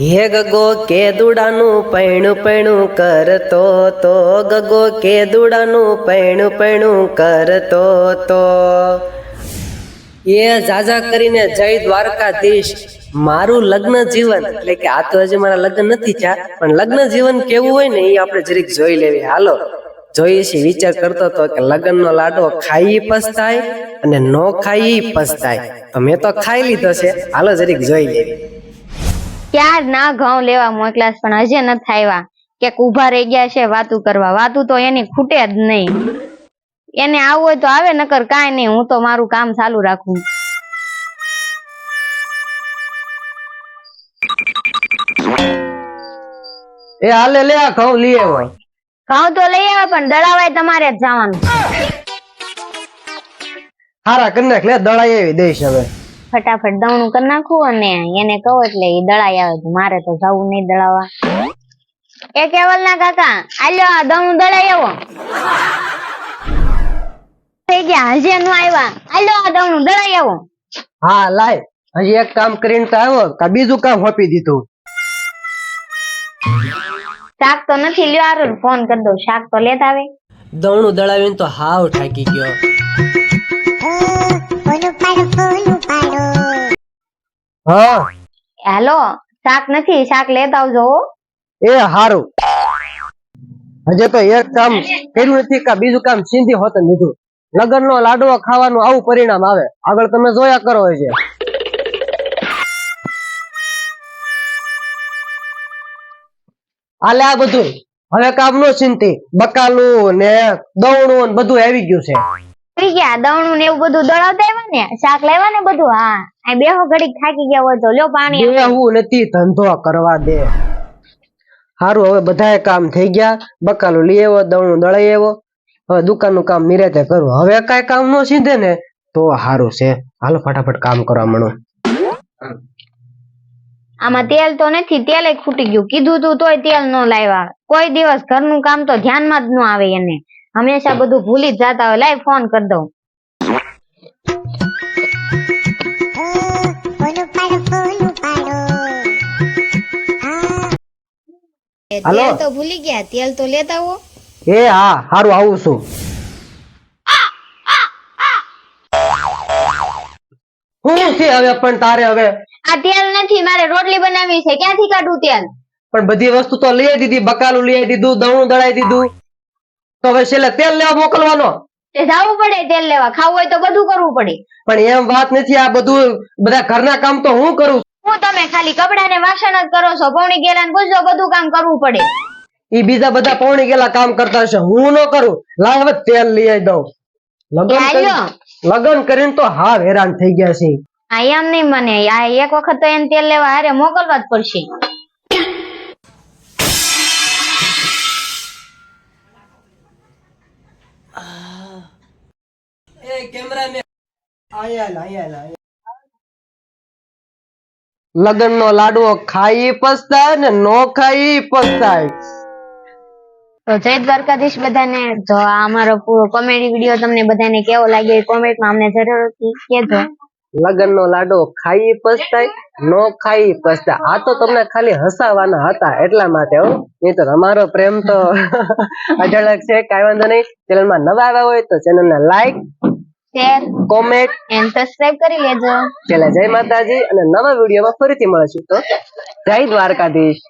હે ગગો કે દુડાનું પૈણું પૈણું કરતો તો. ગગો કે દુડાનું પૈણું પૈણું કરતો તો. એ જાજા કરીને જય દ્વારકાધીશ. મારું લગ્ન જીવન, એટલે કે આ તો હજી મારા લગ્ન નથી થયા, પણ લગ્ન જીવન કેવું હોય ને એ આપણે જરીક જોઈ લેવી. હાલો, જોઈએ છીએ વિચાર કરતો હતો કે લગ્નનો લાડો ખાઈ પસ્તાય અને ન ખાઈ પસ્તાય. તો મેં તો ખાઈ લીધો છે. હાલો, જરીક જોઈ લેવી. ક્યાર ના ઘઉં લેવા મોકલાસ પણ હજે નથી આવ્યા કે ઊભા રહી ગયા છે વાતું કરવા. વાતું તો એની ખૂટે જ નહીં. એને આવું હોય તો આવે નકર કાંઈ નહીં. હું તો મારું કામ ચાલુ રાખું. એ હાલે લે આ ઘઉં લઈ આવ્યો. ઘઉં તો લઈ આવ્યો પણ દળાવાય તમારે જ જવાનું. હારા કરી નાખ લે દળાઈ આવી દઈશ હવે. ફટાફટ દવણું કરી નાખું અને એને કહું એટલે એ દળાઈ આવે મારે તો જવું નહીં દળાવા એ કેવલ ના કાકા આલ્યો આ દવણું દળાઈ આવો. થઈ ગયા હજી નો આવ્યા. આલ્યો આ દવણું દળાઈ આવો. હા લાય. હજી એક કામ કરીને તો આવ્યો કા બીજું કામ હોપી દીધું. શાક તો નથી લ્યો આરો ફોન કરી દઉં. શાક તો લેતા આવે. દવણું દળાવીને તો હાવ ઠાકી ગયો. હા. હેલો શાક નથી શાક લેતા આવજો એ હારું. હજે તો એક કામ કર્યું નથી કે બીજું કામ સિંધી હોત લીધું. લગન નો લાડવો ખાવાનું આવું પરિણામ આવે. આગળ તમે જોયા કરો છે આલે આ બધું. હવે કામ નો ચિંતી બકાલું ને દવણું ને બધું આવી ગયું છે. ગયા દવણું ને એવું બધું દળાવતા આવ્યા ને? શાક લેવા ને બધું? હા. આ બેહો ઘડીક થાકી ગયા હોય તો લ્યો પાણી દેવું નથી ધંધો કરવા દે. હારું હવે બધા કામ થઈ ગયા. બકાલું લઈ આવ્યો દવણું દળાઈ આવ્યો. હવે દુકાનનું કામ નિરાતે કરવું હવે કાંઈ કામ ન સીધે ને તો સારું છે. હાલો ફટાફટ કામ કરવા મળો. આમાં તેલ તો નથી તેલ ખૂટી ગયું. કીધું તું તોય તેલ ન લાવ્યા. કોઈ દિવસ ઘરનું કામ તો ધ્યાનમાં જ ન આવે એને. હંમેશા બધું ભૂલી જ જાતા હોય. લાય ફોન કરી દઉં. તેલ તો ભૂલી ગયા તેલ તો લેતા આવો. એ હા હારું આવું છું. હું છે હવે પણ તારે હવે? આ તેલ નથી મારે રોટલી બનાવવી છે. ક્યાંથી કાઢું તેલ? પણ બધી વસ્તુ તો લઈ દીધી બકાલું લઈ દીધું દવણું દળાઈ દીધું. તો હવે છેલ્લે તેલ લેવા મોકલવાનો? તે જાવું પડે તેલ લેવા. ખાવું હોય તો બધું કરવું પડે. પણ એમ વાત નથી આ બધું બધા ઘરના કામ તો હું કરું હું તમે ખાલી કપડા ને વાસણ જ કરો છો પૌણી ગેલા ને બધું કામ કરવું પડે. એ બીજા બધા પૌણી ગેલા કામ કરતા હશે. હું ન કરું. લાવ હવે તેલ લઈ આવી દઉં. લગન કરીને તો હાવ હેરાન થઈ ગયા છે. આ એમ નહીં મને. આ એક વખત તો એને તેલ લેવા હારે મોકલવા જ પડશે. લગન નો લાડવો ખાઈ પસ્તાય ને નો ખાઈ પસ્તાય. તો જય દ્વારકાધીશ બધાને. તો આ અમારો પૂરો કોમેડી વીડિયો તમને બધાને કેવો લાગ્યો એ કોમેન્ટમાં અમને જરૂરથી કહેજો. લગન નો લાડવો ખાઈ પસ્તાય નો ખાઈ પસ્તાય. આ તો તમને ખાલી હસાવાના હતા એટલા માટે હો. નહીતર અમારો પ્રેમ તો અઢળક છે કાંઈ વાંધો નહીં. ચેનલમાં નવા આવ્યા હોય તો ચેનલ ને like share comment and subscribe કરી લેજો. પેલા જય માતાજી અને નવા વિડીયોમાં ફરીથી મળીશું. તો જય દ્વારકાધીશ.